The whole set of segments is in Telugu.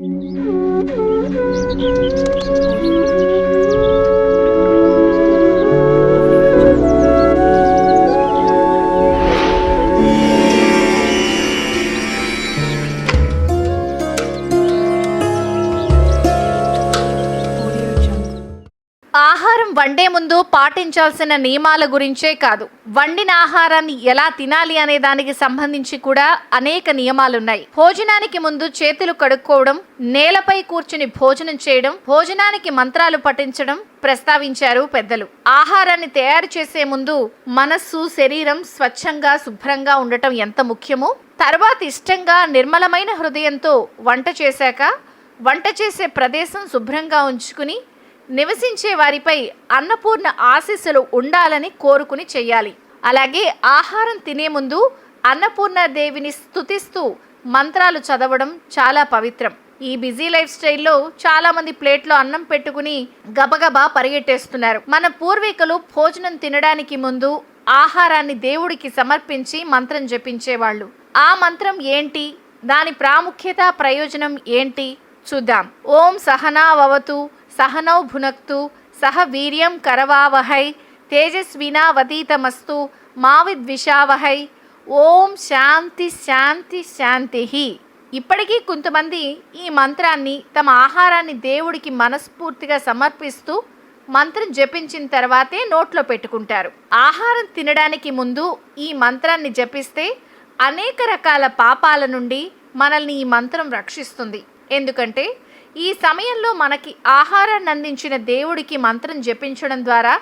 うん。ఆహారం వండే ముందు పాటించాల్సిన నియమాల గురించే కాదు. వండిన ఆహారాన్ని ఎలా తినాలి అనే దానికి సంబంధించి కూడా అనేక నియమాలున్నాయి. భోజనానికి ముందు చేతులు కడుక్కోవడం నేలపై కూర్చుని భోజనం చేయడం భోజనానికి మంత్రాలు పఠించడం ప్రస్తావించారు పెద్దలు. ఆహారాన్ని తయారు చేసే ముందు మనస్సు శరీరం స్వచ్ఛంగా శుభ్రంగా ఉండటం ఎంత ముఖ్యమో తర్వాత ఇష్టంగా నిర్మలమైన హృదయంతో వంట చేశాక వంట చేసే ప్రదేశం శుభ్రంగా ఉంచుకుని నివసించే వారిపై అన్నపూర్ణ ఆశీస్సులు ఉండాలని కోరుకుని చెయ్యాలి అలాగే ఆహారం తినే ముందు అన్నపూర్ణ దేవిని స్తుతిస్తూ మంత్రాలు చదవడం చాలా పవిత్రం. ఈ బిజీ లైఫ్ స్టైల్లో చాలా మంది ప్లేట్లో అన్నం పెట్టుకుని గబగబా పరిగెట్టేస్తున్నారు. మన పూర్వీకులు భోజనం తినడానికి ముందు ఆహారాన్ని దేవుడికి సమర్పించి మంత్రం జపించేవాళ్ళు. ఆ మంత్రం ఏంటి? దాని ప్రాముఖ్యత ప్రయోజనం ఏంటి? చూద్దాం. ఓం సహనావతు సహనౌ భునక్తు సహ వీర్యం కరవావహై తేజస్వినావతీతమస్తు మా విద్విషావహై ఓం శాంతి శాంతి శాంతి. ఇప్పటికీ కొంతమంది ఈ మంత్రాన్ని తమ ఆహారాన్ని దేవుడికి మనస్ఫూర్తిగా సమర్పిస్తూ మంత్రం జపించిన తర్వాతే నోట్లో పెట్టుకుంటారు. ఆహారం తినడానికి ముందు ఈ మంత్రాన్ని జపిస్తే అనేక రకాల పాపాల నుండి మనల్ని ఈ మంత్రం రక్షిస్తుంది. ఎందుకంటే ఈ సమయంలో మనకి ఆహారాన్ని అందించిన దేవుడికి మంత్రం జపించడం ద్వారా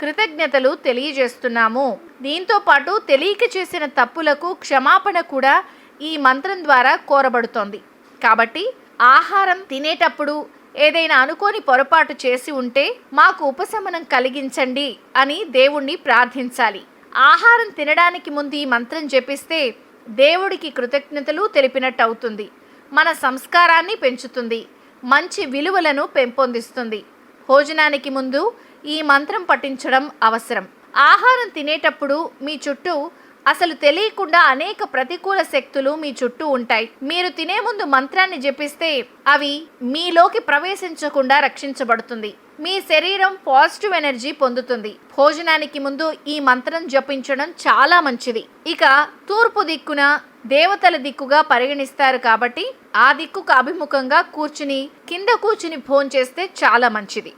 కృతజ్ఞతలు తెలియజేస్తున్నాము. దీంతో పాటు తెలియక చేసిన తప్పులకు క్షమాపణ కూడా ఈ మంత్రం ద్వారా కోరబడుతోంది. కాబట్టి ఆహారం తినేటప్పుడు ఏదైనా అనుకోని పొరపాటు చేసి ఉంటే మాకు ఉపశమనం కలిగించండి అని దేవుణ్ణి ప్రార్థించాలి. ఆహారం తినడానికి ముందు ఈ మంత్రం జపిస్తే దేవుడికి కృతజ్ఞతలు తెలిపినట్టు అవుతుంది మన సంస్కారాన్ని పెంచుతుంది. మంచి విలువలను పెంపొందిస్తుంది. భోజనానికి ముందు ఈ మంత్రం పఠించడం అవసరం. ఆహారం తినేటప్పుడు మీ చుట్టూ అసలు తెలియకుండా అనేక ప్రతికూల శక్తులు మీ చుట్టూ ఉంటాయి. మీరు తినే ముందు మంత్రాన్ని జపిస్తే అవి మీలోకి ప్రవేశించకుండా రక్షించబడుతుంది. మీ శరీరం పాజిటివ్ ఎనర్జీ పొందుతుంది. భోజనానికి ముందు ఈ మంత్రం జపించడం చాలా మంచిది. ఇక తూర్పు దిక్కున దేవతల దిక్కుగా పరిగణిస్తారు కాబట్టి ఆ దిక్కుకు అభిముఖంగా కూర్చుని కింద కూర్చుని భోంచేస్తే చాలా మంచిది.